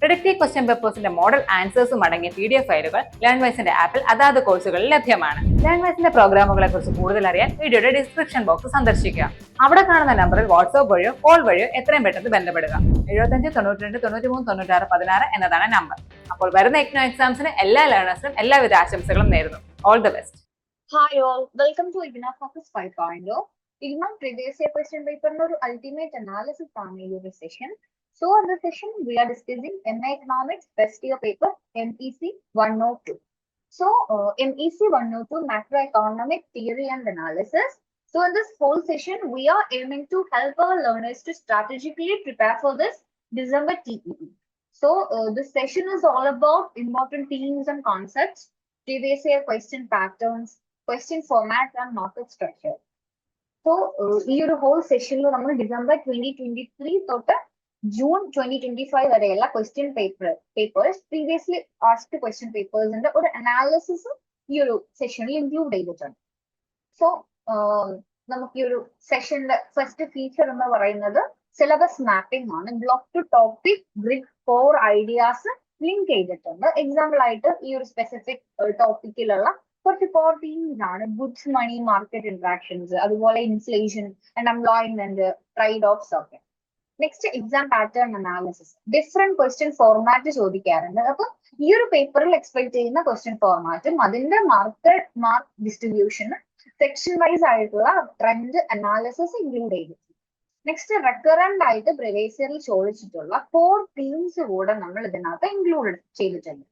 Predictive question പേപ്പേഴ്സിന്റെ model ആൻസേഴ്സും അടങ്ങിയ പി ഡി എഫ് ഫയലുകൾ ലേൺവൈസിന്റെ ആപ്പിൽ അതാത് കോഴ്സുകളിൽ ലഭ്യമാണ്. ലേൺവൈസിന്റെ പ്രോഗ്രാമുകളെ കുറിച്ച് കൂടുതൽ അറിയാൻ വീഡിയോയുടെ ഡിസ്ക്രിപ്ഷൻ ബോക്സ് സന്ദർശിക്കുക. അവിടെ കാണുന്ന നമ്പറിൽ വാട്സ്ആപ്പ് വഴിയോ കോൾ വഴിയോ എത്രയും പെട്ടെന്ന് ബന്ധപ്പെടുക. എഴുപത്തഞ്ച് തൊണ്ണൂറ്റി രണ്ട് തൊണ്ണൂറ്റി മൂന്ന് തൊണ്ണൂറ്റാറ് പതിനാറ് എന്നതാണ് നമ്പർ അപ്പോൾ വരുന്ന എക്നോ എക്സാംസിന് എല്ലാ ലേണേഴ്സിനും എല്ലാവിധ ആശംസകളും നേരുന്നു. All the best hi all welcome to focus five 5.0. Igna previous year question പേപ്പറിന്റെ ഒരു അൾട്ടിമേറ്റ് അനാലിസിസ് ആണ് ഈ ഒരു session. So on the session we are discussing MA Economics first year paper MEC 102. So uh, MEC 102 macroeconomic theory and analysis. So in this whole session we are aiming to help our learners to strategically prepare for this December TEE. So uh, this session is all about important themes and concepts, previous year question patterns, question format and market structure so ഈ ഒരു whole സെഷനിൽ നമ്മൾ December twenty twenty three തൊട്ട് June twenty twenty five വരെയുള്ള question paper papers previously asked question പേപ്പേഴ്സിന്റെ ഒരു analysis ഈ ഒരു സെഷനിൽ ഇൻക്ലൂഡ് ചെയ്തിട്ടുണ്ട്. സോ നമുക്ക് ഈ ഒരു സെഷന്റെ ഫസ്റ്റ് ഫീച്ചർ എന്ന് പറയുന്നത് സിലബസ് മാപ്പിംഗ് ആണ്. Block two topic grid four ideas link ചെയ്തിട്ടുണ്ട്. എക്സാമ്പിൾ ആയിട്ട് ഈ ഒരു സ്പെസിഫിക് ടോപ്പിക്കിലുള്ള കുറച്ച് കോർ തീംസ് ആണ്. ഗുഡ്സ് മണി മാർക്കറ്റ് ഇന്ററാക്ഷൻസ് അതുപോലെ inflation and employment trade offs ഒക്കെ. Next exam pattern analysis different question format ചോദിക്കാറുണ്ട്. അപ്പൊ ഈ ഒരു പേപ്പറിൽ എക്സ്പെക്ട് ചെയ്യുന്ന ക്വസ്റ്റ്യൻ ഫോർമാറ്റും അതിന്റെ മാർക്ക് മാർക്ക് ഡിസ്ട്രിബ്യൂഷനും സെക്ഷൻ വൈസ് ആയിട്ടുള്ള ട്രെൻഡ് അനാലിസിസ് ഇൻക്ലൂഡ് ചെയ്തിട്ടുണ്ട് നെക്സ്റ്റ് റെക്കറന്റ് ആയിട്ട് പ്രിവേസിയറിൽ ചോദിച്ചിട്ടുള്ള ഫോർ തീംസ് കൂടെ നമ്മൾ ഇതിനകത്ത് ഇൻക്ലൂഡ് ചെയ്തിട്ടുണ്ട്.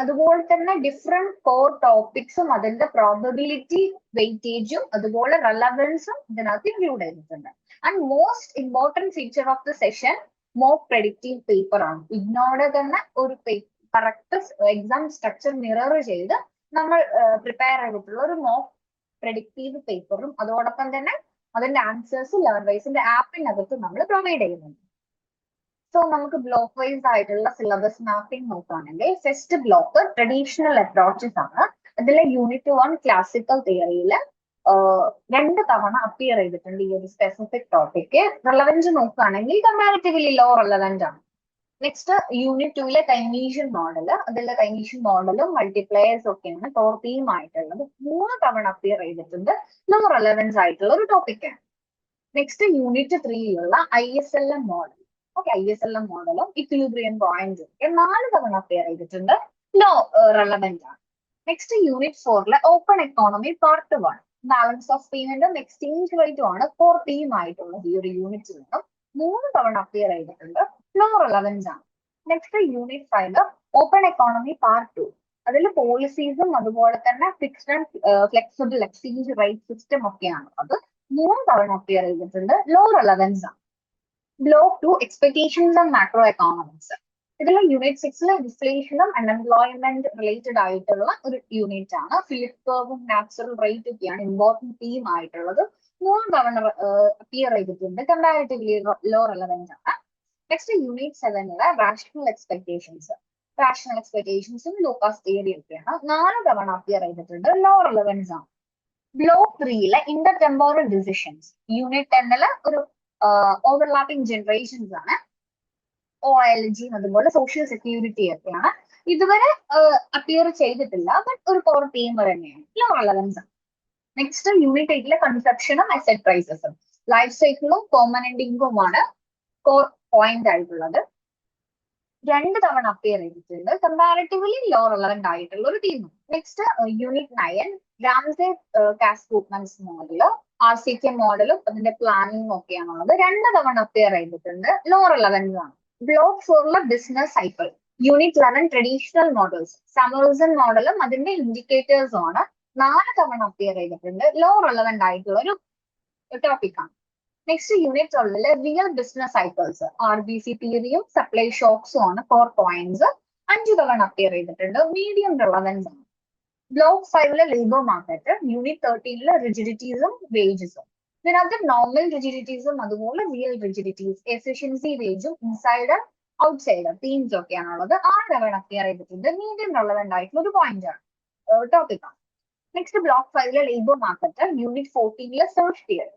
അതുപോലെ തന്നെ ഡിഫറെന്റ് കോർ ടോപ്പിക്സും അതിന്റെ പ്രോബബിലിറ്റി വെയിറ്റേജും അതുപോലെ റെലവൻസും ഇതിനകത്ത് ഇൻക്ലൂഡ് ചെയ്തിട്ടുണ്ട്. And most important feature of the session mock predictive paper ആണ്. ഇഗ്നോയുടെ തന്നെ ഒരു കറക്റ്റ് എക്സാം സ്ട്രക്ചർ മിറർ ചെയ്ത് നമ്മൾ പ്രിപ്പയർ ചെയ്തിട്ടുള്ള ഒരു മോക്ക് പ്രഡിക്റ്റീവ് പേപ്പറും അതോടൊപ്പം തന്നെ അതിന്റെ ആൻസേഴ്സ് ലെവൻ വൈസിന്റെ ആപ്പിനകത്ത് നമ്മൾ പ്രൊവൈഡ് ചെയ്യുന്നുണ്ട്. സോ നമുക്ക് ബ്ലോക്ക് വൈസ് ആയിട്ടുള്ള സിലബസ് മാപ്പിംഗ് നോക്കുകയാണെങ്കിൽ ഫസ്റ്റ് ബ്ലോക്ക് ട്രഡീഷണൽ അപ്രോച്ചസ് ആണ്. അതിലെ യൂണിറ്റ് വൺ ക്ലാസിക്കൽ തിയറിയിൽ രണ്ട് തവണ അപ്പിയർ ചെയ്തിട്ടുണ്ട് ഈ ഒരു സ്പെസിഫിക് ടോപ്പിക്ക് റെലവൻസ് നോക്കുകയാണെങ്കിൽ കമ്പാരിറ്റീവ്ലി ലോ റെലവെന്റ് ആണ്. നെക്സ്റ്റ് യൂണിറ്റ് ടൂയിലെ കൈനീഷ്യൻ മോഡൽ അതിലെ കൈനീഷ്യൻ മോഡലും മൾട്ടിപ്ലയേഴ്സ് ഒക്കെയാണ് കോർ തീം ആയിട്ടുള്ളത്. മൂന്ന് തവണ അപ്പിയർ ചെയ്തിട്ടുണ്ട്. ലോ റെലവൻസ് ആയിട്ടുള്ള ഒരു ടോപ്പിക്കാണ് next unit ത്രീയിലുള്ള I S L M model I S L M മോഡലും ഇക്വിലിബ്രിയം പോയിന്റും നാല് തവണ അപ്പിയർ ചെയ്തിട്ടുണ്ട്. ലോ റെലവെന്റ് ആണ്. Next unit ഫോറിലെ open economy part one balance of പേയ്മെന്റും exchange റേറ്റും ആണ് ഫോർ തീം ആയിട്ടുള്ളത് ഈ ഒരു യൂണിറ്റിൽ നിന്നും മൂന്ന് തവണ അപ്പിയർ ചെയ്തിട്ടുണ്ട്. ലോ റെലവെന്റ് ആണ്. Next unit five open economy part two അതിൽ പോളിസീസും അതുപോലെ തന്നെ fixed and flexible exchange rate system ഒക്കെയാണ് അത് മൂന്ന് തവണ അപ്പിയർ ചെയ്തിട്ടുണ്ട്. ലോ റെലവൻസ് ആണ്. Block two expectations and macro economics ഇതിൽ യൂണിറ്റ് സിക്സിൽ ഇൻഫ്ലേഷനും അൺഎംപ്ലോയ്മെന്റ് റിലേറ്റഡ് ആയിട്ടുള്ള ഒരു യൂണിറ്റ് ആണ്. ഫിലിപ്പ് കർവും നാച്ചുറൽ റേറ്റ് ഒക്കെയാണ് ഇമ്പോർട്ടന്റ് തീം ആയിട്ടുള്ളത്. മൂന്ന് തവണ അപ്പിയർ ചെയ്തിട്ടുണ്ട്. കമ്പാരിറ്റീവ്ലി ലോ റെലവെന്റ് ആണ്. നെക്സ്റ്റ് യൂണിറ്റ് സെവനിലെ റാഷണൽ എക്സ്പെക്ടേഷൻസ് റാഷണൽ എക്സ്പെക്ടേഷൻസും ലൂക്കാസ് തിയറി ഒക്കെയാണ്. നാല് തവണ അപ്പിയർ ചെയ്തിട്ടുണ്ട്. ലോ റെലവൻസ് ആണ്. ബ്ലോക്ക് ത്രീയിലെ ഇന്റർ ടെമ്പോറൽ ഡിസിഷൻസ് യൂണിറ്റ് ടെന്നിൽ ഒരു ഓവർലാപ്പിംഗ് ജനറേഷൻസ് ആണ്. ഒ എൽ ജിയും അതുപോലെ സോഷ്യൽ സെക്യൂരിറ്റി ഒക്കെയാണ്. ഇതുവരെ അപ്പിയർ ചെയ്തിട്ടില്ല ബട്ട് ഒരു കോർ തീം തന്നെയാണ്. ലോ റെലവൻസ് നെക്സ്റ്റ് യൂണിറ്റ് എയ്റ്റിലെ കൺസെപ്ഷനും അസെറ്റ് പ്രൈസസും ലൈഫ് സൈക്കിളും പെർമനന്റ് ആണ് കോർ പോയിന്റ് ആയിട്ടുള്ളത്. രണ്ട് തവണ അപ്പിയർ ചെയ്തിട്ടുണ്ട്. കമ്പാരിറ്റീവ്ലി ലോ റെലവെന്റ് ആയിട്ടുള്ള ഒരു theme next unit nine Ramsey Cass Koopmans model R C K മോഡലും അതിന്റെ പ്ലാനിങ്ങും ഒക്കെയാണുള്ളത് രണ്ട് തവണ അപ്പിയർ ചെയ്തിട്ടുണ്ട്. ലോ റെലവൻസ് ആണ്. Block ഫോറിലെ business cycle unit eleven traditional models Samuelson മോഡലും അതിന്റെ ഇൻഡിക്കേറ്റേഴ്സും ആണ്. നാല് തവണ അപ്പിയർ ചെയ്തിട്ടുണ്ട്. ലോ റെലവെന്റ് ആയിട്ടുള്ള ഒരു ടോപ്പിക്കാണ് നെക്സ്റ്റ് യൂണിറ്റ് ഉള്ളിൽ real business cycles R B C തിയറിയും supply ഷോക്സും ആണ്. ഫോർ പോയിന്റ്സ് അഞ്ചു തവണ അപ്പിയർ ചെയ്തിട്ടുണ്ട്. മീഡിയം റിലവൻസ് ആണ്. ബ്ലോക്ക് ഫൈവിലെ ലേബർ മാർക്കറ്റ് യൂണിറ്റ് തേർട്ടീനിലെ റിജിഡിറ്റീസും വേജസും ഇതിനകത്ത് നോർമൽ റിജിഡിറ്റീസും അതുപോലെ റിയൽ റിജിഡിറ്റീസ് എഫിഷ്യൻസി വേജും ഇൻസൈഡർ ഔട്ട്സൈഡർ തീംസ് ഒക്കെയാണുള്ളത്. ആറ് തവണ അപ്പിയർ ചെയ്തിട്ടുണ്ട്? മീഡിയം റെലവെന്റ് ആയിട്ടുള്ള ഒരു പോയിന്റ് ആണ്. ടോപ്പിക് ആണ്. നെക്സ്റ്റ് ബ്ലോക്ക് ഫൈവിലെ labour market unit ഫോർട്ടീനിലെ search theory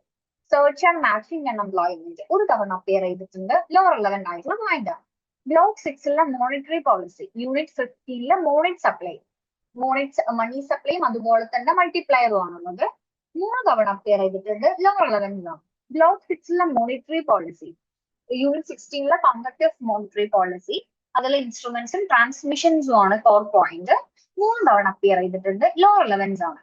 search and matching and employment ഒരു തവണ അപ്പിയർ ചെയ്തിട്ടുണ്ട്. ലോ റെലവെന്റ് ആയിട്ടുള്ള പോയിന്റ് ആണ്. ബ്ലോക്ക് സിക്സിലെ മോണിറ്ററി പോളിസി യൂണിറ്റ് ഫിഫ്റ്റീനിലെ മോണിറ്റ് സപ്ലൈ മോണിറ്റ് മണി സപ്ലൈയും അതുപോലെ തന്നെ മൾട്ടിപ്ലയറും ആണുള്ളത്. മൂന്ന് തവണ അപ്പിയർ ചെയ്തിട്ടുണ്ട്. ലോ റെലവെന്റ് ആണ് ബ്ലോക്ക് സിക്സിലെ മോണിറ്ററി പോളിസി യൂണിറ്റ് സിക്സ്റ്റീനിലെ കമ്പക്റ്റീവ് മോണിറ്ററി പോളിസി അതിലെ ഇൻസ്ട്രുമെന്റ്സും ട്രാൻസ്മിഷൻസും ആണ് കോർ പോയിന്റ് മൂന്ന് തവണ അപ്പിയർ ചെയ്തിട്ടുണ്ട്. ലോ റിലവൻസ് ആണ്.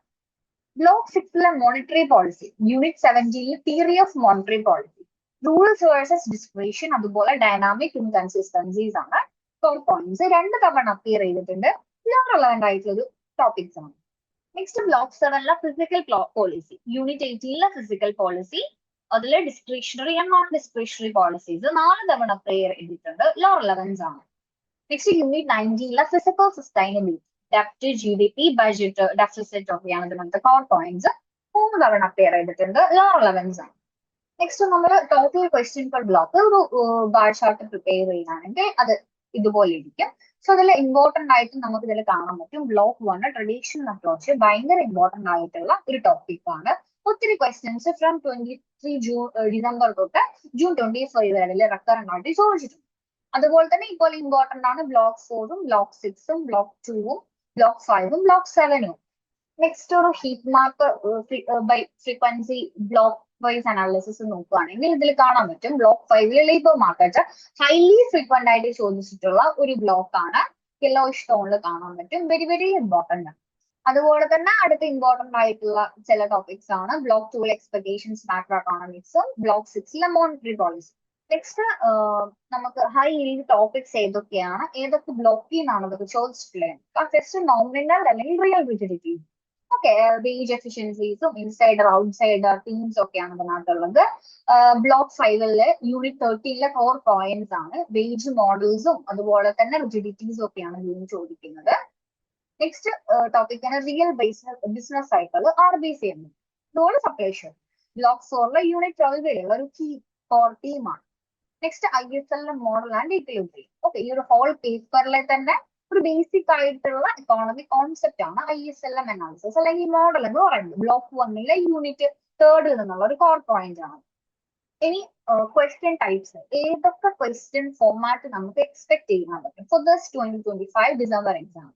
ബ്ലോക്ക് സിക്സിലെ monetary policy unit സെവന്റീനിലെ theory of monetary policy rules versus description അതുപോലെ ഡൈനാമിക് ഇൻകൺസിസ്റ്റൻസീസ് ആണ്. കോർ പോയിന്റ്സ് രണ്ട് തവണ അപ്പിയർ ചെയ്തിട്ടുണ്ട്. ലോ റിലവന്റ് ആയിട്ടുള്ള ടോപ്പിക്സ് ആണ് നെക്സ്റ്റ് ബ്ലോക്ക് സെവനിലെ ഫിസിക്കൽ പോളിസി യൂണിറ്റ് എയ്റ്റീനിലെ ഫിസിക്കൽ പോളിസി അതിലെ discretionary and non discretionary policies നാല് തവണ പ്രെയർ എഴുതിയിട്ടുണ്ട്. ലോ റിലവൻസ് ആണ്. നെക്സ്റ്റ് യൂണിറ്റ് നയന്റീനിലെ physical sustainability ഡെപ്റ്റ് G D P budget deficit ഒക്കെയാണ് ഇതിനകത്ത് കോർ പോയിന്റ്സ് മൂന്ന് തവണ പ്രെയർ ചെയ്തിട്ടുണ്ട് ലോ റിലവൻസ് ആണ്. നെക്സ്റ്റ് നമ്മൾ ടോട്ടൽ ക്വസ്റ്റ്യൻ പെർ ബ്ലോക്ക് ഒരു ബാർ ചാർട്ട് പ്രിപ്പയർ ചെയ്യുകയാണെങ്കിൽ അത് ഇതുപോലെ ഇരിക്കും. സോ അതിൽ ഇമ്പോർട്ടന്റ് ആയിട്ട് നമുക്ക് ഇതിൽ കാണാൻ പറ്റും. ബ്ലോക്ക് വൺ ട്രഡീഷണൽ അപ്രോച്ച് ഭയങ്കര ഇമ്പോർട്ടന്റ് ആയിട്ടുള്ള ഒരു ടോപ്പിക് ആണ്. ഒത്തിരി questions from twenty three June December തൊട്ട് ജൂൺ ട്വന്റി ഫൈവ് വരെ റെക്കറന്റ് ആയിട്ട് ചോദിച്ചിട്ടുണ്ട്. അതുപോലെ തന്നെ ഇപ്പോൾ ഇമ്പോർട്ടന്റ് ആണ് ബ്ലോക്ക് ഫോറും ബ്ലോക്ക് സിക്സും ബ്ലോക്ക് ടൂവും ബ്ലോക്ക് ഫൈവും ബ്ലോക്ക് സെവനും നെക്സ്റ്റ് ഒരു heat mark by frequency block wise analysis നോക്കുകയാണെങ്കിൽ ഇതിൽ കാണാൻ പറ്റും ബ്ലോക്ക് ഫൈവിലെ ലേബർ മാർക്കറ്റ് ഹൈലി ഫ്രീക്വന്റ് ആയിട്ട് ചോദിച്ചിട്ടുള്ള ഒരു ബ്ലോക്ക് ആണ് യെല്ലോ സ്റ്റോണിൽ കാണാൻ പറ്റും. വെരി വെരി ഇമ്പോർട്ടന്റ് ആണ് അതുപോലെ തന്നെ അടുത്ത ഇമ്പോർട്ടന്റ് ആയിട്ടുള്ള ചില ടോപ്പിക്സ് ആണ് ബ്ലോക്ക് ടൂൾ എക്സ്പെക്ടേഷൻസ് മാക്രോ എക്കോണമിക്സും ബ്ലോക്ക് സിക്സിലെ മോണിറ്ററി പോളിസി നെക്സ്റ്റ് നമുക്ക് ഹൈ yield ടോപ്പിക്സ് ഏതൊക്കെയാണ്? ഏതൊക്കെ ബ്ലോക്കിൽ നിന്നാണ് ഇതൊക്കെ ചോദിച്ചിട്ടുള്ളത്? ഫസ്റ്റ് നോമിനൽ അല്ലെങ്കിൽ റിയൽ റിജിഡിറ്റി ഓക്കെ വേജ് എഫിഷ്യൻസീസും ഇൻസൈഡർ ഔട്ട്സൈഡർ തീംസ് ഒക്കെയാണ് ഇതിനകത്തുള്ളത് ബ്ലോക്ക് ഫൈവിൽ യൂണിറ്റ് തേർട്ടിയിലെ കോർ പോയിന്റ്സ് ആണ്. വേജ് മോഡൽസും അതുപോലെ തന്നെ റിജിഡിറ്റീസും ഒക്കെയാണ് ഇതിന് ചോദിക്കുന്നത്. നെക്സ്റ്റ് ടോപ്പിക് ആണ് real business business cycle R B C M road സപ്ലൈഷൻ ബ്ലോക്ക് ഫോറിലെ യൂണിറ്റ് ട്വൽവിലുള്ള ഒരു കീ കോർ ടീമാണ് next I S L model and equilibrium okay ഈ ഒരു ഹോൾ പേപ്പറിലെ തന്നെ ഒരു ബേസിക് ആയിട്ടുള്ള എക്കോണമിക് കോൺസെപ്റ്റ് ആണ് I S L M analysis അല്ലെങ്കിൽ മോഡൽ എന്ന് പറയുന്നത്. ബ്ലോക്ക് വണ്ണിലെ യൂണിറ്റ് തേർഡിൽ നിന്നുള്ള ഒരു കോർ പോയിന്റ് ആണ്. ഇനി ക്വസ്റ്റ്യൻ ടൈപ്സ് ഏതൊക്കെ ക്വസ്റ്റ്യൻ ഫോർമാറ്റ് നമുക്ക് എക്സ്പെക്ട് ചെയ്യാൻ പറ്റും? For this twenty twenty five December exam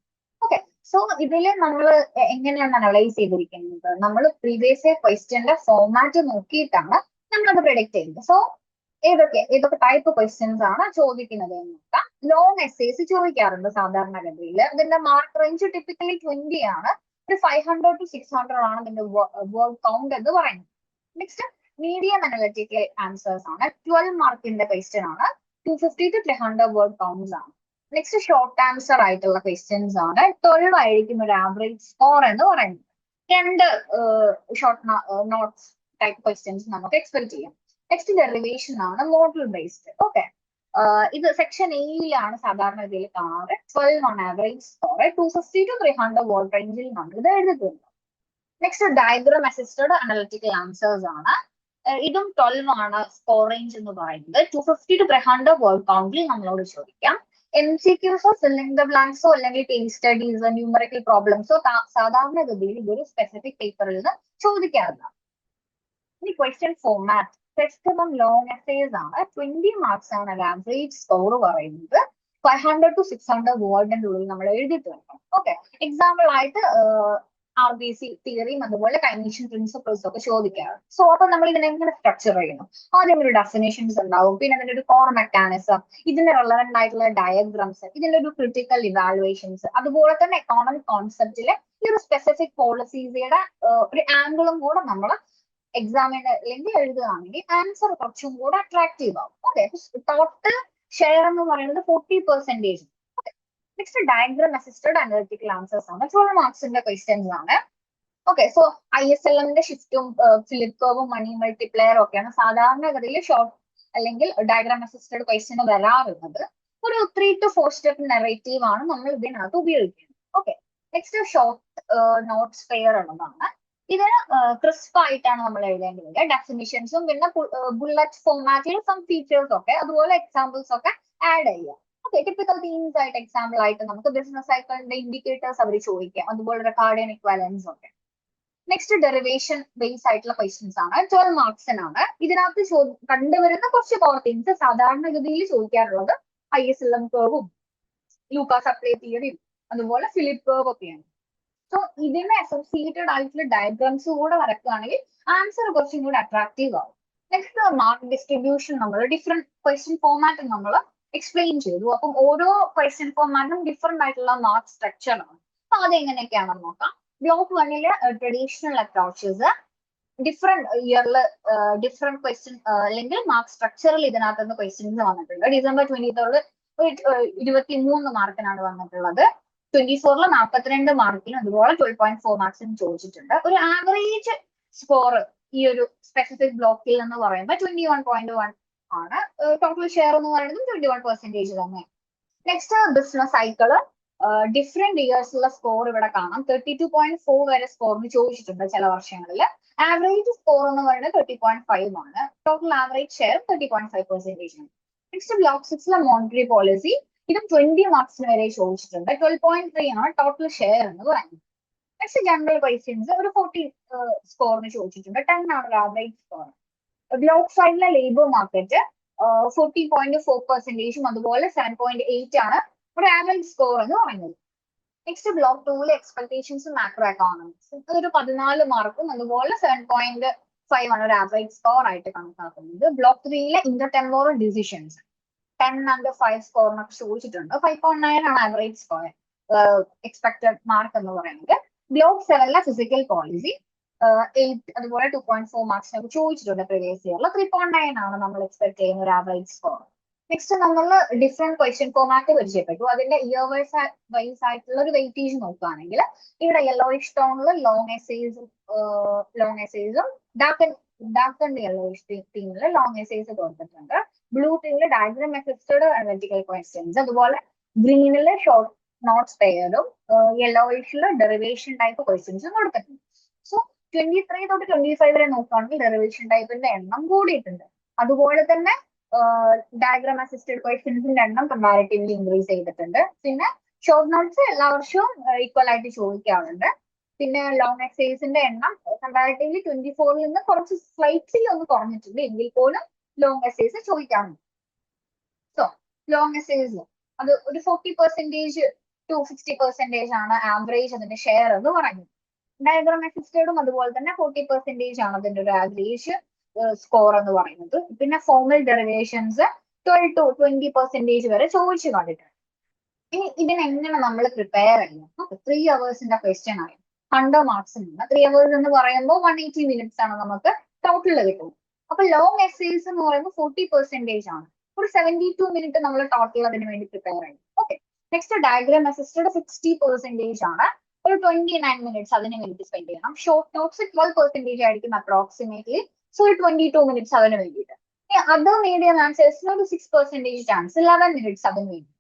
okay so ഇതിൽ നമ്മൾ എങ്ങനെയാണ് അനലൈസ് ചെയ്തിരിക്കുന്നത്? നമ്മൾ പ്രീവിയസ് ഇയർ ക്വസ്റ്റ്യന്റെ ഫോർമാറ്റ് നോക്കിയിട്ടാണ് നമ്മളത് പ്രിഡിക്ട് ചെയ്യുന്നത്. സോ ഏതൊക്കെ ഏതൊക്കെ ടൈപ്പ് ക്വസ്റ്റ്യൻസ് ആണ് ചോദിക്കുന്നത് എന്ന് നോക്കാം. ലോങ് എസ്സേസ് ചോദിക്കാറുണ്ട് സാധാരണഗതിയിൽ ഇതിന്റെ മാർക്ക് റേഞ്ച് ടിപ്പിക്കലി ട്വന്റി ആണ്. ഒരു five hundred to six hundred ആണ് ഇതിന്റെ വർക്ക് കൗണ്ട് എന്ന് പറയുന്നത്. നെക്സ്റ്റ് മീഡിയം അനലറ്റിക്കൽ ആൻസേഴ്സ് ആണ്. ട്വൽവ് മാർക്കിന്റെ ക്വസ്റ്റ്യൻ ആണ്. Two fifty to three hundred word counts ആണ്. നെക്സ്റ്റ് ഷോർട്ട് ആൻസർ ആയിട്ടുള്ള ക്വസ്റ്റ്യൻസ് ആണ്. ട്വൽവ് ആയിരിക്കും ഒരു ആവറേജ് സ്കോർ എന്ന് പറയുന്നത്. രണ്ട് ഷോർട്ട് നോട്ട്സ് ടൈപ്പ് ക്വസ്റ്റ്യൻസ് നമുക്ക് എക്സ്പെക്ട് ചെയ്യാം. നെക്സ്റ്റ് ഡെറിവേഷൻ ആണ് മോഡൽ ബേസ്ഡ് ഓക്കെ ഇത് സെക്ഷൻ എയിലാണ് സാധാരണ ഇതിൽ കാണാറ്. Twelve on average score to fifty to three hundred word റേഞ്ചിൽ നമ്മൾ ഇത് എഴുതിയിട്ടുണ്ട് next diagram assisted analytical answers ആണ്. ഇതും ട്വൽവ് ആണ് സ്കോർ റേഞ്ച് എന്ന് പറയുന്നത്. Two fifty to three hundred word കൗണ്ടിൽ നമ്മളോട് ചോദിക്കാം. എം സി ക്യൂസോ ഫില്ലിംഗ് ദ ബ്ലാങ്ക്സോ അല്ലെങ്കിൽ കേസ് സ്റ്റഡീസോ ന്യൂമറിക്കൽ പ്രോബ്ലംസോ സാധാരണഗതിയിൽ ഇതൊരു സ്പെസിഫിക് പേപ്പറിൽ നിന്ന് ചോദിക്കാറുണ്ട്. ഇനി question format text long essays ആണ്. ട്വന്റി മാർക്സ് ആണ് ആവറേജ് സ്കോർ പറയുന്നത്. Five hundred to six hundred വേർഡിന്റെ ഉള്ളിൽ നമ്മൾ എഴുതിയിട്ട് വേണം ഓക്കെ എക്സാമ്പിൾ ആയിട്ട് ആർ ബി സി തിയറിയും അതുപോലെ കൈനീഷ്യൻ പ്രിൻസിപ്പിൾസ് ഒക്കെ ചോദിക്കാറ്. സോ അപ്പൊ നമ്മൾ ഇതിനെ എങ്ങനെ സ്ട്രക്ചർ ചെയ്യുന്നു. ആദ്യം ഒരു ഡെഫിനേഷൻസ് ഉണ്ടാവും. പിന്നെ അതിന്റെ ഒരു കോർ മെക്കാനിസം ഇതിന്റെ റെലവെന്റ് ആയിട്ടുള്ള ഡയഗ്രാംസ് ഇതിന്റെ ഒരു ക്രിട്ടിക്കൽ ഇവാലുവേഷൻസ് അതുപോലെ തന്നെ എക്കോണമിക് കോൺസെപ്റ്റിലെ ഈ ഒരു സ്പെസിഫിക് പോളിസീസിയുടെ ഒരു ആംഗിളും കൂടെ നമ്മൾ എക്സാമിന് അല്ലെങ്കിൽ എഴുതുകയാണെങ്കിൽ ആൻസർ കുറച്ചും കൂടെ അട്രാക്റ്റീവ് ആവും. ഓക്കെ ടോട്ടൽ ഷെയർ എന്ന് പറയുന്നത് forty percentage next diagram assisted analytical answers ആണ്. ട്വൽവ് മാർക്സിന്റെ ക്വസ്റ്റ്യൻസ് ആണ്. Okay so I S L എമ്മിന്റെ ഷിഫ്റ്റും ഫിലിപ്പ് കർവും മണി മൾട്ടിപ്ലെയറും ഒക്കെയാണ് സാധാരണഗതിയിൽ ഷോർട്ട് അല്ലെങ്കിൽ ഡയഗ്രാം അസിസ്റ്റഡ് ക്വസ്റ്റ്യൻ വരാറുള്ളത്. ഒരു three two four step narrative ആണ് നമ്മൾ ഇതിനകത്ത് ഉപയോഗിക്കുന്നത്. Okay next short notes pair ഉള്ളതാണ് ഇതിന് ക്രിസ്പ് ആയിട്ടാണ് നമ്മൾ എഴുതേണ്ടി വരിക ഡെഫിനിഷൻസും പിന്നെ ബുള്ളറ്റ് ഫോമാറ്റിൽ സം ഫീച്ചേഴ്സ് ഒക്കെ അതുപോലെ എക്സാമ്പിൾസ് ഒക്കെ ആഡ് ചെയ്യുക ഓക്കെ ടിപ്പിക്കൽ തീംസ് ആയിട്ട് എക്സാമ്പിൾ ആയിട്ട് നമുക്ക് ബിസിനസ് സൈക്കിളിന്റെ ഇൻഡിക്കേറ്റേഴ്സ് അവർ ചോദിക്കാം. അതുപോലെ റെക്കാർഡിയൻ ഇക്വാലൻസ് ഒക്കെ. നെക്സ്റ്റ് ഡെറിവേഷൻ ബേസ് ആയിട്ടുള്ള ക്വസ്റ്റ്യൻസ് ആണ്. ട്വൽവ് മാർക്സിനാണ് ഇതിനകത്ത് കണ്ടുവരുന്ന കുറച്ച് പവർ തിങ്സ് സാധാരണഗതിയിൽ ചോദിക്കാറുള്ളത് ഐ എസ് എൽ എം കേർവും ലൂക്കാസ് അപ്ലൈ തിയറിയും അതുപോലെ ഫിലിപ്പ് കേർവ് ഒക്കെയാണ്. സോ ഇതിനെ അസോസിയേറ്റഡ് ആയിട്ടുള്ള ഡയഗ്രാംസ് കൂടെ വരക്കുകയാണെങ്കിൽ ആൻസർ കുറച്ചും കൂടി അട്രാക്റ്റീവ് ആവും. നെക്സ്റ്റ് മാർക്ക് ഡിസ്ട്രിബ്യൂഷൻ നമ്മൾ ഡിഫറെന്റ് ക്വസ്റ്റ്യൻ ഫോമാറ്റ് നമ്മൾ എക്സ്പ്ലെയിൻ ചെയ്തു. അപ്പം ഓരോ ക്വസ്റ്റ്യൻ ഫോമാറ്റും ഡിഫറെന്റ് ആയിട്ടുള്ള മാർക്ക് സ്ട്രക്ചർ ആണ്. അപ്പൊ അത് എങ്ങനെയൊക്കെയാണെന്ന് നോക്കാം ബ്ലോക്ക് വണ്ണിൽ ട്രഡീഷണൽ അപ്രോച്ചസ് ഡിഫറെന്റ് ഇയറിൽ ഡിഫറെന്റ് ക്വസ്റ്റ്യൻ അല്ലെങ്കിൽ മാർക്ക് സ്ട്രക്ചറിൽ ഇതിനകത്ത് നിന്ന് ക്വസ്റ്റ്യൻസ് വന്നിട്ടുണ്ട്. ഡിസംബർ ട്വന്റി തേർഡ് ഇരുപത്തി മൂന്ന് മാർക്കിനാണ് വന്നിട്ടുള്ളത്. ട്വന്റി ഫോറിൽ നാൽപ്പത്തിരണ്ട് മാർക്കിനും അതുപോലെ ട്വൽവ് പോയിന്റ് ഫോർ മാർക്സിനും ചോദിച്ചിട്ടുണ്ട്. ഒരു ആവറേജ് സ്കോർ ഈ ഒരു സ്പെസിഫിക് ബ്ലോക്കിൽ എന്ന് പറയുമ്പോൾ ട്വന്റി വൺ പോയിന്റ് വൺ ആണ് ടോട്ടൽ ഷെയർ എന്ന് പറയുന്നത് ട്വന്റി വൺ പെർസെന്റേജ് തന്നെ നെക്സ്റ്റ് ബിസിനസ് സൈക്കിൾ ഡിഫറെന്റ് ഇയേഴ്സിലുള്ള സ്കോർ ഇവിടെ കാണാം. തേർട്ടി ടു പോയിന്റ് ഫോർ വരെ സ്കോറിന് ചോദിച്ചിട്ടുണ്ട് ചില വർഷങ്ങളിൽ. ആവറേജ് സ്കോർ എന്ന് പറയുന്നത് തേർട്ടി പോയിന്റ് ഫൈവ് ആണ്. Total average share thirty point five percentage ആണ്. നെക്സ്റ്റ് ബ്ലോക്ക് സിക്സിലെ മോണിറ്ററി പോളിസി ഇതും ട്വന്റി മാർക്സിന് വരെ ചോദിച്ചിട്ടുണ്ട്. ട്വൽവ് പോയിന്റ് ത്രീ ആണ് ടോട്ടൽ ഷെയർ എന്ന് പറയുന്നത്. നെക്സ്റ്റ് ജനറൽ ക്വസ്റ്റ്യൻസ് ഒരു ഫോർട്ടി സ്കോറിന് ചോദിച്ചിട്ടുണ്ട്. ടെൻ ആണ് ഒരു average score block ഫൈവിലെ labour market forty point four പെർസെന്റേജും അതുപോലെ സെവൻ പോയിന്റ് എയ്റ്റ് ആണ് ഒരു ആവറേജ് സ്കോർ എന്ന് പറയുന്നത്. നെക്സ്റ്റ് ബ്ലോക്ക് ടൂവിലെ എക്സ്പെക്ടേഷൻസ് മാക്രോ എക്കോണമിക്സ് ഒരു പതിനാല് മാർക്കും അതുപോലെ സെവൻ പോയിന്റ് ഫൈവ് ആണ് ഒരു ആവറേജ് സ്കോർ ആയിട്ട് കണക്കാക്കുന്നത്. Block ത്രീയിലെ intertemporal decisions ten and five സ്കോറിനൊക്കെ ചോദിച്ചിട്ടുണ്ട്. ഫൈവ് പോയിന്റ് നയൻ ആണ് ആവറേജ് സ്കോർ എക്സ്പെക്ടഡ് മാർക്ക് എന്ന് പറയുന്നത്. ബ്ലോക്ക് സെവനിലെ ഫിസിക്കൽ പോളിസി എയ്റ്റ് അതുപോലെ ടു പോയിന്റ് ഫോർ മാർക്സിനൊക്കെ ചോദിച്ചിട്ടുണ്ട് പ്രീവിയസ് ഇയറിൽ ത്രീ പോയിന്റ് നയൻ ആണ് നമ്മൾ എക്സ്പെക്ട് ചെയ്യുന്ന ഒരു ആവറേജ് സ്കോർ നെക്സ്റ്റ് നമ്മൾ ഡിഫറെന്റ് ക്വസ്റ്റ്യൻ ഫോമാറ്റ് പരിചയപ്പെട്ടു. അതിന്റെ ഇയർ വൈസ് വൈസ് ആയിട്ടുള്ള ഒരു വെയിറ്റേജ് നോക്കുകയാണെങ്കിൽ ഇവിടെ യെല്ലോയിഷ് ടോണിൽ ലോങ് എസേസും ലോങ് എസേസും ഡാർക്ക് ഡാർക്ക് ആൻഡ് യെല്ലോയിഷ് ടീമിൽ ലോങ് എസേസ് കൊടുത്തിട്ടുണ്ട്. ബ്ലൂ ടീമിൽ ഡയഗ്രം അസിസ്റ്റഡ് അനലിറ്റിക്കൽ ക്വസ്റ്റ്യൻസ് അതുപോലെ ഗ്രീനിൽ ഷോർട്ട് നോട്ട്സ് പെയറും യെല്ലോയിഷിൽ ഡെറിവേഷൻ ടൈപ്പ് ക്വസ്റ്റ്യൻസും കൊടുത്തിട്ടുണ്ട്. സോ ട്വന്റി ത്രീ തൊട്ട് ട്വന്റി ഫൈവ് വരെ നോക്കുകയാണെങ്കിൽ ഡെറിവേഷൻ ടൈപ്പിന്റെ എണ്ണം കൂടിയിട്ടുണ്ട്. അതുപോലെ തന്നെ ഡയഗ്രാം അസിസ്റ്റഡ് ക്വസ്റ്റ്യൻസിന്റെ എണ്ണം കമ്പാരിറ്റീവ്ലി ഇൻക്രീസ് ചെയ്തിട്ടുണ്ട്. പിന്നെ ഷോർട്ട് നോട്ട്സ് എല്ലാ വർഷവും ഈക്വൽ ആയിട്ട് ചോദിക്കാറുണ്ട്. പിന്നെ ലോങ് എക്സൈസിന്റെ എണ്ണം കമ്പാരിറ്റീവ്ലി ട്വന്റി ഫോറിൽ നിന്ന് കുറച്ച് സ്ലൈറ്റ്ലി ഒന്ന് കുറഞ്ഞിട്ടുണ്ട്. എങ്കിൽ പോലും ലോങ് എക്സൈസ് ചോദിക്കാറുണ്ട് സോ ലോങ് എക്സൈസ് അത് ഒരു forty percentage to sixty percentage ആണ് ആവറേജ് അതിന്റെ ഷെയർ എന്ന് പറയുന്നത്. ഡയഗ്രാം അസിസ്റ്റഡും അതുപോലെ തന്നെ ഫോർട്ടി പെർസെന്റേജ് ആണ് അതിന്റെ ഒരു ആവറേജ് സ്കോർ എന്ന് പറയുന്നത്. പിന്നെ formal derivations twelve to twenty percentage വരെ ചോദിച്ചു കണ്ടിട്ടുണ്ട്. ഇനി ഇതിനെങ്ങനെ നമ്മൾ പ്രിപ്പയർ ചെയ്യണം ത്രീ അവേഴ്സിന്റെ ക്വസ്റ്റ്യൻ ആയി ഹൺഡ്രഡ് മാർക്സ് ഉണ്ട് ത്രീ അവേഴ്സ് എന്ന് പറയുമ്പോൾ വൺ എയ്റ്റി മിനിറ്റ്സ് ആണ് നമുക്ക് ടോട്ടൽ കിട്ടുന്നത്. അപ്പൊ ലോങ് എസ്സേസ് എന്ന് പറയുമ്പോൾ ഫോർട്ടി പെർസെന്റേജ് ആണ്. ഒരു സെവന്റി ടു മിനിറ്റ് നമ്മൾ ടോട്ടൽ അതിന് വേണ്ടി പ്രിപ്പയർ ചെയ്യും. Okay next diagram assisted sixty percentage ആണ്. ഒരു ട്വന്റി നയൻ മിനിറ്റ്സ് അതിന് വേണ്ടി സ്പെൻഡ് ചെയ്യണം. ഷോർട്ട് നോട്ട്സ് ട്വൽവ് പെർസെന്റേജ് ആയിരിക്കും അപ്രോക്സിമേറ്റ്ലി സോ ഒരു ട്വന്റി ടു മിനിറ്റ്സ് അതിന് വേണ്ടിയിട്ട്. അതർ മീഡിയം ആൻസേഴ്സ് ഒരു six percentage chance eleven minutes അതിന് വേണ്ടി.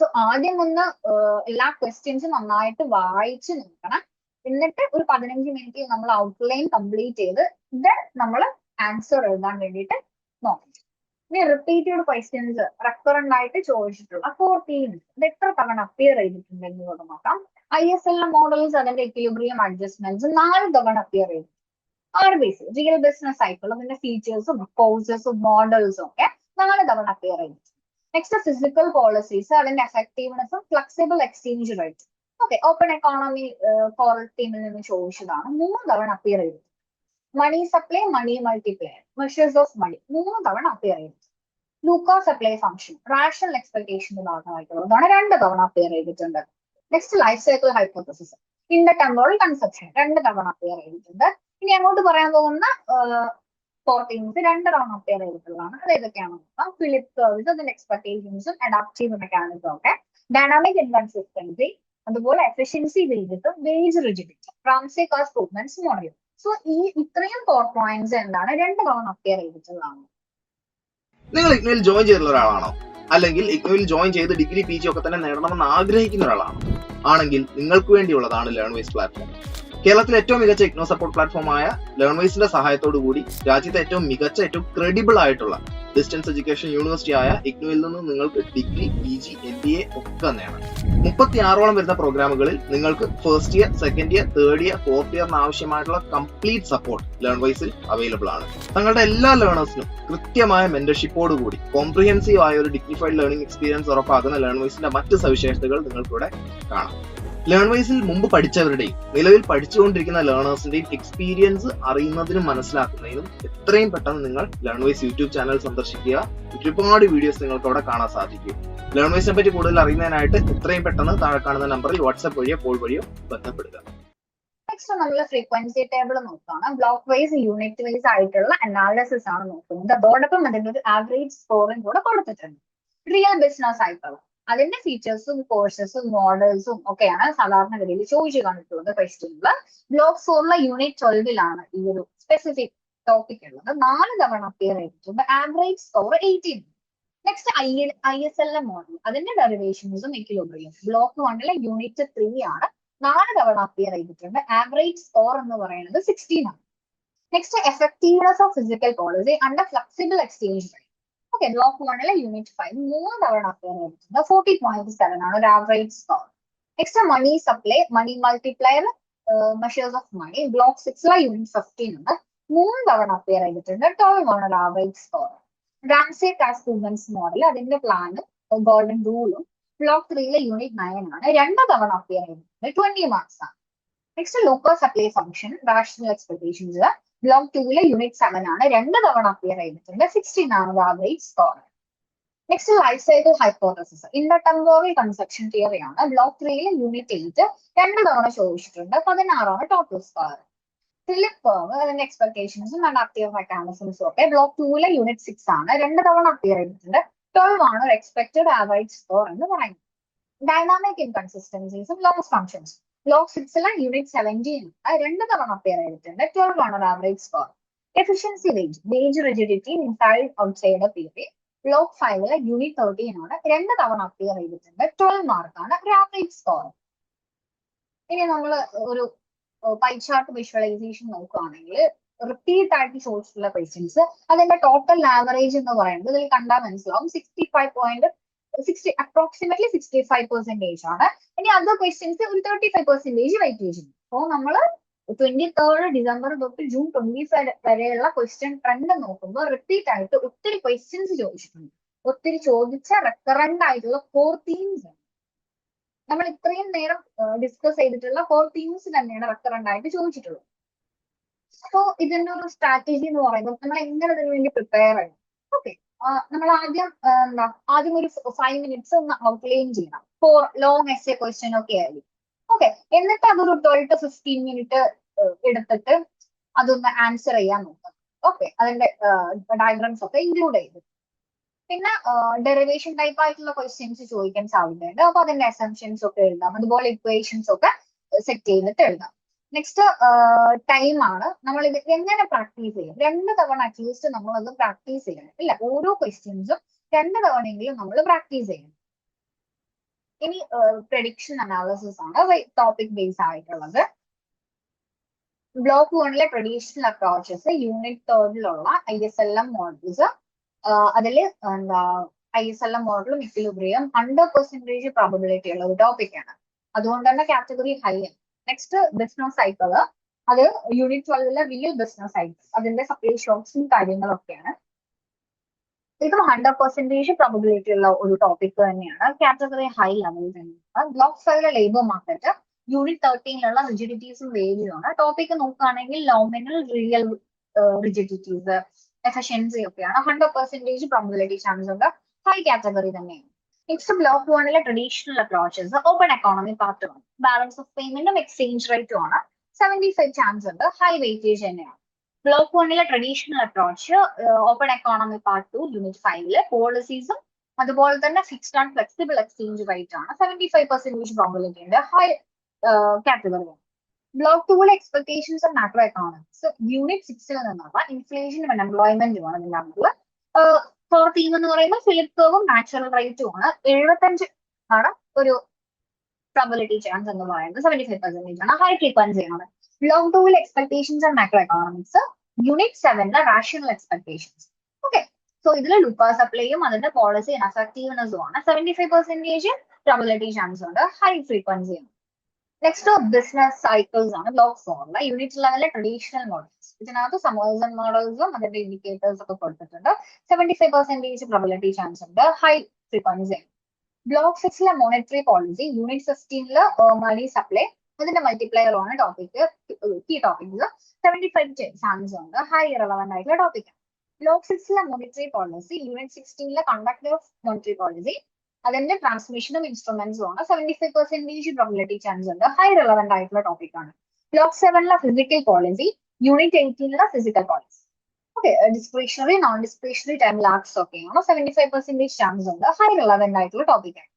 സോ ആദ്യം ഒന്ന് എല്ലാ ക്വസ്റ്റ്യൻസും നന്നായിട്ട് വായിച്ച് നോക്കണം. എന്നിട്ട് ഒരു പതിനഞ്ച് മിനിറ്റിൽ നമ്മൾ ഔട്ട്ലൈൻ കംപ്ലീറ്റ് ചെയ്ത് ദെൻ നമ്മൾ ആൻസർ എഴുതാൻ വേണ്ടിയിട്ട് നോക്കാം. ഇനി റിപ്പീറ്റഡ് ക്വസ്റ്റ്യൻസ് റെക്കറന്റ് ആയിട്ട് ചോദിച്ചിട്ടുള്ള ഫോർ തീംസ് ഇത് എത്ര തവണ അപ്പിയർ ചെയ്തിട്ടുണ്ട് എന്നുള്ളത് നോക്കാം. ഐ എസ് എൽ മോഡൽസ് അതിന്റെ എക്വിലിബ്രിയം അഡ്ജസ്റ്റ്മെന്റ്സ് നാല് തവണ അപ്പിയർ ചെയ്തു ആറ് ബേസ് റിയൽ ബിസിനസ് സൈക്കിൾ അതിന്റെ ഫീച്ചേഴ്സും കോഴ്സസും മോഡൽസും ഒക്കെ നാല് തവണ അപ്പിയർ ചെയ്തു നെക്സ്റ്റ് ഫിസിക്കൽ പോളിസീസ് അതിന്റെ എഫക്റ്റീവ്നെസ്സും flexible exchange rate okay open economy core ടീമിൽ നിന്ന് ചോദിച്ചതാണ്. മൂന്ന് തവണ അപ്പിയർ ചെയ്തു money supply money multiplier measures of money മൂന്ന് തവണ അപ്പിയർ ചെയ്തു ലൂക്ക സപ്ലൈ ഫംഗ്ഷൻ റാഷണൽ എക്സ്പെക്ടേഷന്റെ ഭാഗമായിട്ടുള്ളതാണ് രണ്ട് തവണ അപ്പിയർ ചെയ്തിട്ടുണ്ട്. Next life cycle hypothesis temporal consumption രണ്ട് തവണ അപ്പിയർ ചെയ്തിട്ടുണ്ട്. ഇനി അങ്ങോട്ട് പറയാൻ പോകുന്ന ഫോർട്ടീൻസ് രണ്ട് തവണ അപ്പിയർ ചെയ്തിട്ടുള്ളതാണ്. അത് ഏതൊക്കെയാണ്? നോക്കാം ഫിലിപ്പ് സർവീസ് അതിന്റെ എക്സ്പെക്ടേഷൻസും അഡാപ്റ്റീവ് മെക്കാനിസം ഒക്കെ. ഡൈനാമിക് ഇൻകൺസിസ്റ്റൻസി അതുപോലെ എഫിഷ്യൻസി വേജസും വേജ് റിജിഡിറ്റി റാംസെ കാസ് മോഡലും സോ ഈ ഇത്രയും കോർ പോയിന്റ്സ് എന്താണ്? രണ്ട് തവണ അപ്പിയർ ചെയ്തിട്ടുള്ളതാണ്. നിങ്ങൾ ഇഗ്നോയിൽ ജോയിൻ ചെയ്തിട്ടുള്ള ഒരാളാണോ? അല്ലെങ്കിൽ ഇഗ്നോയിൽ ജോയിൻ ചെയ്ത് ഡിഗ്രി പി ജി ഒക്കെ തന്നെ നേടണമെന്ന് ആഗ്രഹിക്കുന്ന ഒരാളാണോ? ആണെങ്കിൽ നിങ്ങൾക്ക് വേണ്ടിയുള്ളതാണ് ലേൺവൈസ് പ്ലാറ്റ്ഫോം കേരളത്തിലെ ഏറ്റവും മികച്ച ഇഗ്നോ സപ്പോർട്ട് പ്ലാറ്റ്ഫോമായ ലേൺവൈസിന്റെ സഹായത്തോടു കൂടി രാജ്യത്തെ ഏറ്റവും മികച്ച ഏറ്റവും ക്രെഡിബിൾ ആയിട്ടുള്ള ഡിസ്റ്റൻസ് എഡ്യൂക്കേഷൻ യൂണിവേഴ്സിറ്റി ആയ ഇഗ്നോയിൽ നിന്ന് നിങ്ങൾക്ക് degree P G M B A ഒക്കെ നേടാം. മുപ്പത്തി ആറോളം വരുന്ന പ്രോഗ്രാമുകളിൽ നിങ്ങൾക്ക് first year second year third year fourth ഇയറിന് ആവശ്യമായിട്ടുള്ള കംപ്ലീറ്റ് സപ്പോർട്ട് ലേൺവൈസിൽ അവൈലബിൾ ആണ്. തങ്ങളുടെ എല്ലാ ലേണേഴ്സിനും കൃത്യമായ മെന്റർഷിപ്പോട് കൂടി കോംപ്രിഹെൻസീവ് ആയ ഒരു ഡിഗ്നിഫൈഡ് ലേണിംഗ് എക്സ്പീരിയൻസ് ഉറപ്പാക്കുന്ന ലേൺവൈസിന്റെ മറ്റ് സവിശേഷതകൾ നിങ്ങൾക്കിവിടെ കാണാം. ലേൺവൈസിൽ മുമ്പ് പഠിച്ചവരുടെയും നിലവിൽ പഠിച്ചുകൊണ്ടിരിക്കുന്ന ലേണേഴ്സിന്റെയും എക്സ്പീരിയൻസ് അറിയുന്നതിനും മനസ്സിലാക്കുന്നതിനും എത്രയും പെട്ടെന്ന് നിങ്ങൾ ലേൺവൈസ് യൂട്യൂബ് ചാനൽ സന്ദർശിക്കുക. ഒരുപാട് വീഡിയോസ് നിങ്ങൾക്ക് അവിടെ കാണാൻ സാധിക്കും. ലേൺവൈസിനെ പറ്റി കൂടുതൽ അറിയുന്നതിനായിട്ട് എത്രയും പെട്ടെന്ന് താഴെ കാണുന്ന നമ്പറിൽ വാട്സ്ആപ്പ് വഴിയോ കോൾ വഴിയോ ബന്ധപ്പെടുക. നെക്സ്റ്റ് നമ്മൾ ഫ്രീക്വൻസി ടേബിൾ നോക്കുകയാണ് ബ്ലോക്ക് വൈസ് യൂണിറ്റ് വൈസ് ആയിട്ടുള്ള അനാലിസിസ് ആണ് നോക്കുന്നത്. അതോടൊപ്പം അതിന്റെ ഒരു ആവറേജ് സ്കോറും കൂടെ കൊടുത്തിട്ടുണ്ട്. റിയൽ ബിസിനസ് ആയിട്ടുള്ള അതിന്റെ ഫീച്ചേഴ്സും കോഴ്സസും മോഡൽസും ഒക്കെയാണ് സാധാരണഗതിയിൽ ചോദിച്ചു കണ്ടിട്ടുള്ളത് ക്വസ്റ്റ്യനിൽ ബ്ലോക്ക് ഫോറിലെ യൂണിറ്റ് ട്വൽവിലാണ് ഈ ഒരു സ്പെസിഫിക് ടോപ്പിക് ഉള്ളത്. നാല് തവണ അപ്പിയർ ചെയ്തിട്ടുണ്ട്. Average score eighteen next I I S L M model അതിന്റെ ഡെറിവേഷൻസും എക്കിലോബ്രിയും ബ്ലോക്ക് വണ്ണിലെ യൂണിറ്റ് ത്രീ ആണ്. നാല് തവണ അപ്പിയർ ചെയ്തിട്ടുണ്ട്. ആവറേജ് സ്കോർ എന്ന് പറയുന്നത് സിക്സ്റ്റീൻ ആണ്. Next effectiveness of fiscal policy under flexible exchange block വണ്ണിലെ യൂണിറ്റ് ഫൈവ് മൂന്ന് തവണ അപ്പിയർ ചെയ്തിട്ടുണ്ട്. ഫോർട്ടി പോയിന്റ് സെവൻ ആണ് ഒരു average score next money supply money multiplier measures of money block സിക്സിലെ unit fifteen ഉണ്ട്. മൂന്ന് തവണ അപ്പിയർ ചെയ്തിട്ടുണ്ട്. ട്വൽവ് ആണ് ഒരു average score Ramsey task women's model അതിന്റെ പ്ലാനും ഗോൾഡൻ റൂളും ബ്ലോക്ക് ത്രീയിലെ യൂണിറ്റ് നയൻ ആണ്. രണ്ട് തവണ അപ്പിയർ ചെയ്തിട്ടുണ്ട്. ട്വന്റി മാർക്സ് ആണ്. Next local supply function rational expectations block ടൂവിലെ unit seven ആണ്. രണ്ട് തവണ അപ്പിയർ ചെയ്തിട്ടുണ്ട്. സിക്സ്റ്റീൻ ആണ് average score next life cycle hypothesis intertemporal consumption theory ആണ്. ബ്ലോക്ക് ത്രീയിലെ യൂണിറ്റ് എയ്റ്റ് രണ്ട് തവണ ചോദിച്ചിട്ടുണ്ട്. പതിനാറാണ് ടോട്ടൽ സ്കോർ ഫിലിപ്പ് കർവ് അതിന്റെ എക്സ്പെക്ടേഷൻസും അഡാപ്റ്റീവ് മെക്കാനിസംസും ഒക്കെ ബ്ലോക്ക് ടൂവിലെ യൂണിറ്റ് സിക്സ് ആണ്. രണ്ട് തവണ അപ്പിയർ ചെയ്തിട്ടുണ്ട്. ട്വൽവ് ആണ് ഒരു എക്സ്പെക്ടഡ് ആവറേജ് സ്കോർ എന്ന് പറയുന്നത്. ഡൈനാമിക് ഇൻകൺസിസ്റ്റൻസീസും ലോസ് ഫംഗ്ഷൻസ് ബ്ലോക്ക് സിക്സിലെ യൂണിറ്റ് സെവന്റീൻ രണ്ട് തവണ അപ്പിയർ ചെയ്തിട്ടുണ്ട്. ട്വൽവ് ആണ് average score efficiency wage wage rigidity inside outside theory block ല യൂണിറ്റ് തേർട്ടീൻ ആണ്. രണ്ട് തവണ അപ്പിയർ ചെയ്തിട്ടുണ്ട്. ട്വൽവ് മാർക്കാണ് ഒരു ആവറേജ് സ്കോർ ഇനി നമ്മൾ ഒരു പൈ ചാർട്ട് വിഷ്വലൈസേഷൻ നോക്കുകയാണെങ്കിൽ റിപ്പീറ്റ് ആയിട്ട് ചോദിച്ചിട്ടുള്ള ക്വസ്റ്റ്യൻസ് അതിന്റെ ടോട്ടൽ ആവറേജ് എന്ന് പറയുന്നത് ഇതിൽ കണ്ടാൽ മനസ്സിലാവും. Sixty five point sixty approximately sixty five percentage ആണ്. ഇനി അതർ ക്വസ്റ്റ്യൻസ് ഒരു തേർട്ടി ഫൈവ് പെർസെന്റേജ് വെയിറ്റേജ് ഉണ്ട് അപ്പോൾ നമ്മൾ ട്വന്റി തേർഡ് ഡിസംബർ തൊട്ട് ജൂൺ ട്വന്റി ഫൈവ് വരെയുള്ള ക്വസ്റ്റ്യൻ ട്രെൻഡ് നോക്കുമ്പോൾ റിപ്പീറ്റ് ആയിട്ട് ഒത്തിരി ക്വസ്റ്റ്യൻസ് ചോദിച്ചിട്ടുണ്ട്. ഒത്തിരി ചോദിച്ച റെക്കറന്റ് ആയിട്ടുള്ള ഫോർ തീംസ് നമ്മൾ ഇത്രയും നേരം ഡിസ്കസ് ചെയ്തിട്ടുള്ള ഫോർ തീംസ് തന്നെയാണ് റെക്കറന്റ് ആയിട്ട് ചോദിച്ചിട്ടുള്ളത്. സോ ഇതിന്റെ ഒരു സ്ട്രാറ്റജി എന്ന് പറയുന്നത് നമ്മൾ എങ്ങനെ ഇതിനു വേണ്ടി പ്രിപ്പയർ ചെയ്യണം? ഓക്കെ നമ്മൾ ആദ്യം എന്താ ആദ്യം ഒരു ഫൈവ് മിനിറ്റ്സ് ഒന്ന് ഔട്ട്ലൈൻ ചെയ്യണം. Four long S A question ഒക്കെ ആയിരിക്കും. ഓക്കെ എന്നിട്ട് അതൊരു ട്വൽവ് ടു ഫിഫ്റ്റീൻ മിനിറ്റ് എടുത്തിട്ട് അതൊന്ന് ആൻസർ ചെയ്യാൻ നോക്കാം. ഓക്കെ അതിന്റെ ഡയഗ്രാംസ് ഒക്കെ ഇൻക്ലൂഡ് ചെയ്ത്. പിന്നെ ഡെറിവേഷൻ ടൈപ്പ് ആയിട്ടുള്ള ക്വസ്റ്റ്യൻസ് ചോദിക്കാൻ സാധ്യതയുണ്ട്. അപ്പൊ അതിന്റെ അസംഷൻസ് ഒക്കെ എഴുതാം. അതുപോലെ ഇക്വേഷൻസ് ഒക്കെ സെറ്റ് ചെയ്തിട്ട് എഴുതാം. നെക്സ്റ്റ് ടൈം ആണ്. നമ്മൾ ഇത് എങ്ങനെ പ്രാക്ടീസ് ചെയ്യും? രണ്ട് തവണ അറ്റ്ലീസ്റ്റ് നമ്മൾ അത് പ്രാക്ടീസ് ചെയ്യണം ഇല്ല? ഓരോ ക്വസ്റ്റ്യൻസും രണ്ട് തവണയെങ്കിലും നമ്മൾ പ്രാക്ടീസ് ചെയ്യണം. ഇനി പ്രഡിക്ഷൻ അനാലിസിസ് ആണ് ടോപ്പിക് ബേസ് ആയിട്ടുള്ളത്. ബ്ലോക്ക് വണ്ണിലെ traditional approaches unit തേർഡിലുള്ള I S L M models അതിൽ എന്താ ഐ എസ് എൽ എം മോഡലും ഇക്വിലിബ്രിയം ഹൺഡ്രഡ് പെർസെന്റേജ് പ്രോബിലിറ്റി ഉള്ള ഒരു ടോപ്പിക്കാണ് അതുകൊണ്ട് തന്നെ category high next business cycle അത് യൂണിറ്റ് ട്വൽവിലെ റിയൽ ബിസിനസ് സൈക്കിൾ അതിന്റെ സപ്ലൈ ഷോപ്സും കാര്യങ്ങളൊക്കെയാണ്. ഇതും ഹൺഡ്രഡ് പെർസെന്റേജ് പ്രോബിലിറ്റി ഉള്ള ഒരു ടോപ്പിക് തന്നെയാണ്. കാറ്റഗറി ഹൈ ലെവൽ തന്നെയാണ് ബ്ലോക്ക് ഫൈവിലെ ലേബർ മാർക്കറ്റ് യൂണിറ്റ് തേർട്ടീനിലുള്ള റിജിഡിറ്റീസും വേരിയാണ് ടോപ്പിക് നോക്കുകയാണെങ്കിൽ നോമിനൽ റിയൽ റിജിഡിറ്റീസ് എഫിഷ്യൻസി ഒക്കെയാണ്. ഹൺഡ്രഡ് പെർസെന്റേജ് പ്രോബിലിറ്റി ചാൻസ് ഉണ്ട്. ഹൈ കാറ്റഗറി തന്നെയാണ്. Next block വണിലെ traditional approaches open economy part one balance of പേയ്മെന്റും exchange റേറ്റും ആണ്. സെവന്റി ഫൈവ് ചാൻസ് ഉണ്ട്. ഹൈ വെയിറ്റേജ് തന്നെയാണ്. ബ്ലോക്ക് വണ്ണിലെ traditional approach open economy part two unit ഫൈവിൽ പോളിസീസും അതുപോലെ തന്നെ fixed and flexible exchange rate ആണ്. സെവന്റി ഫൈവ് പെർസെന്റേജ് പ്രോബിലിറ്റി ഉണ്ട്? High category block ടൂവിലെ expectations of macro economics unit സിക്സിൽ നിന്നുള്ള ഇൻഫ്ലേഷനും അൺഎംപ്ലോയ്മെന്റും ആണ് ഇതിനകത്തുള്ള ഫോർ തീം എന്ന് പറയുമ്പോൾ ഫിലിപ്പ് കോവും നാച്ചുറൽ റൈറ്റും ആണ്. എഴുപത്തഞ്ച് ആണ് ഒരു പ്രോബിലിറ്റി ചാൻസ് എന്ന് പറയുന്നത്. സെവന്റി ഫൈവ് പെർസെന്റേജ് ആണ്. ഹൈ ഫ്രീക്വൻസി ആണ്. ലോങ് ടൂവിൽ expectations and macro economics unit സെവനിലെ rational expectations okay so ഇതിൽ ലുക്കാ സപ്ലൈയും അതിന്റെ പോളിസി അഫക്റ്റീവ്നെസ്സും ആണ്. Seventy five percentage probability chance ഉണ്ട്. ഹൈ ഫ്രീക്വൻസി ആണ്. നെക്സ്റ്റ് ബിസിനസ് സൈക്കിൾസ് ആണ്. ബ്ലോക്ക് ഫോറിലെ യൂണിറ്റ് ലെവലിലെ ട്രഡീഷണൽ മോഡൽസ് ഇതിനകത്ത് സമേഴ്സൺ മോഡൽസും അതിന്റെ ഇൻഡിക്കേറ്റേഴ്സ് ഒക്കെ കൊടുത്തിട്ടുണ്ട്. Seventy five percentage probability chance ഉണ്ട്. ഹൈ ഫ്രീക്വൻസി ബ്ലോക്ക് സിക്സിലെ മോണിറ്ററി പോളിസി യൂണിറ്റ് ഫിഫ്റ്റീനിൽ മണി സപ്ലൈ അതിന്റെ മൾട്ടിപ്ലയർ ആണ് topic key topics seventy five chance ഉണ്ട്. ഹൈ റെലവെന്റ് ആയിട്ടുള്ള ടോപ്പിക് ബ്ലോക്ക് സിക്സിലെ മോണിറ്ററി പോളിസി യൂണിറ്റ് സിക്സ്റ്റീനിലെ കണ്ടക്ട് ഓഫ് മോണിറ്ററി പോളിസി അതിന്റെ ട്രാൻസ്മിഷനും ഇൻസ്ട്രുമെന്റ്സും ആണ്. Seventy five percentage probability chance ഉണ്ട്. ഹൈ റെലവെന്റ് ആയിട്ടുള്ള ടോപ്പിക് ആണ്. ബ്ലോക്ക് സെവനിലെ physical policy unit എയ്റ്റീനിലെ fiscal policy okay discretionary non discretionary time lags ഒക്കെയാണ് സെവന്റി ഫൈവ് പെർസെന്റേജ് ചാൻസ് ഉണ്ട് ഹൈ റെലവെന്റ് ആയിട്ടുള്ള ടോപ്പിക് ആണ്.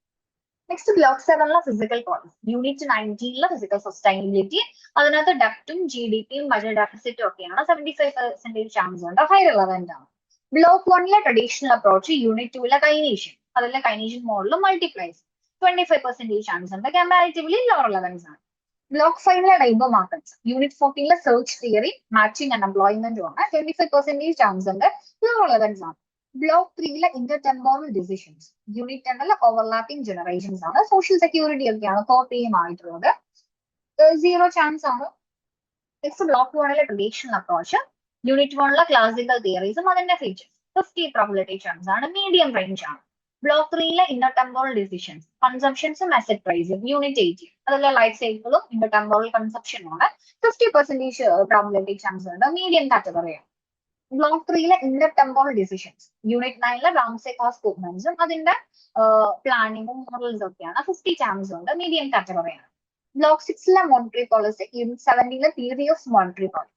നെക്സ്റ്റ് ബ്ലോക്ക് സെവനിലെ ഫിസിക്കൽ പോളിസി യൂണിറ്റ് നയന്റീനിലെ ഫിസിക്കൽ സസ്റ്റൈനബിലിറ്റി അതിനകത്ത് ഡെപ്റ്റും ജി ഡി പിയും ബജറ്റ് ഡെഫിസിറ്റും ഒക്കെയാണ്. സെവന്റി ഫൈവ് പെർസെന്റേജ് ചാൻസ് ഉണ്ട് ഹൈ റിലവന്റ് ആണ് ബ്ലോക്ക് വണ്ണിലെ ട്രഡീഷണൽ അപ്രോച്ച് യൂണിറ്റ് ടൂലെ കൈനേഷ്യൻ അതിലെ കൈനേഷ്യൻ മോഡലും multipliers twenty five percentage chance ഉണ്ട് കമ്പാരിറ്റീവ്ലി ലോ റിലവൻസ് ആണ് ബ്ലോക്ക് ഫൈവിലെ ഡൈബോ മാർക്കറ്റ് യൂണിറ്റ് ഫോർട്ടീനിലെ സെർച്ച് തിയറി മാച്ചിങ് ആൻഡ് എംപ്ലോയ്മെന്റും ആണ്. ട്വന്റി ഫൈവ് പെർസെന്റേജ് ചാൻസ് ഉണ്ട്. ലോ റിലവൻസ് ആണ്. ബ്ലോക്ക് ത്രീയിലെ ഇന്റർ ടെമ്പോറൽ ഡിസിഷൻസ് യൂണിറ്റ് ടെന്നിലെ ഓവർലാപ്പിംഗ് ജനറേഷൻസ് ആണ്. സോഷ്യൽ സെക്യൂരിറ്റി ഒക്കെയാണ് കോ തീം ആയിട്ടുള്ളത് സീറോ ചാൻസ് ആണ്. നെക്സ്റ്റ് ബ്ലോക്ക് വണ്ണിലെ ട്രഡീഷണൽ അപ്രോച്ച് യൂണിറ്റ് വണ്ണിലെ ക്ലാസിക്കൽ തിയറീസും അതിന്റെ ഫീച്ചേഴ്സ് ഫിഫ്റ്റി പ്രോബിലിറ്റി ചാൻസ് ആണ്. മീഡിയം റേഞ്ച് ആണ്. ബ്ലോക്ക് ത്രീയിലെ ഇന്റർ ടെമ്പോറൽ ഡിസിഷൻസ് കൺസംഷൻസും അസറ്റ് പ്രൈസും യൂണിറ്റ് എയ്റ്റ് അതുപോലെ ലൈഫ് സൈക്കിളും ഇന്റർ ടെമ്പോറൽ കൺസപ്ഷനും ആണ്. ഫിഫ്റ്റി പെർസെന്റേജ് പ്രോബിലിറ്റി ചാൻസ് ഉണ്ട്. മീഡിയം കാറ്റഗറിയാണ് ബ്ലോക്ക് ത്രീയിലെ ഇന്റർ ടെമ്പോറൽ ഡിസിഷൻസ് യൂണിറ്റ് നയനിലെ റാംസെ കാസ് മൂവ്മെന്റ്സും അതിന്റെ പ്ലാനിങ്ങും മോഡൽസും ഒക്കെയാണ്. ഫിഫ്റ്റി ചാൻസ് ഉണ്ട് മീഡിയം കാറ്റഗറിയാണ് ബ്ലോക്ക് സിക്സിലെ monetary policy unit സെവന്റീനിലെ theory of monetary policy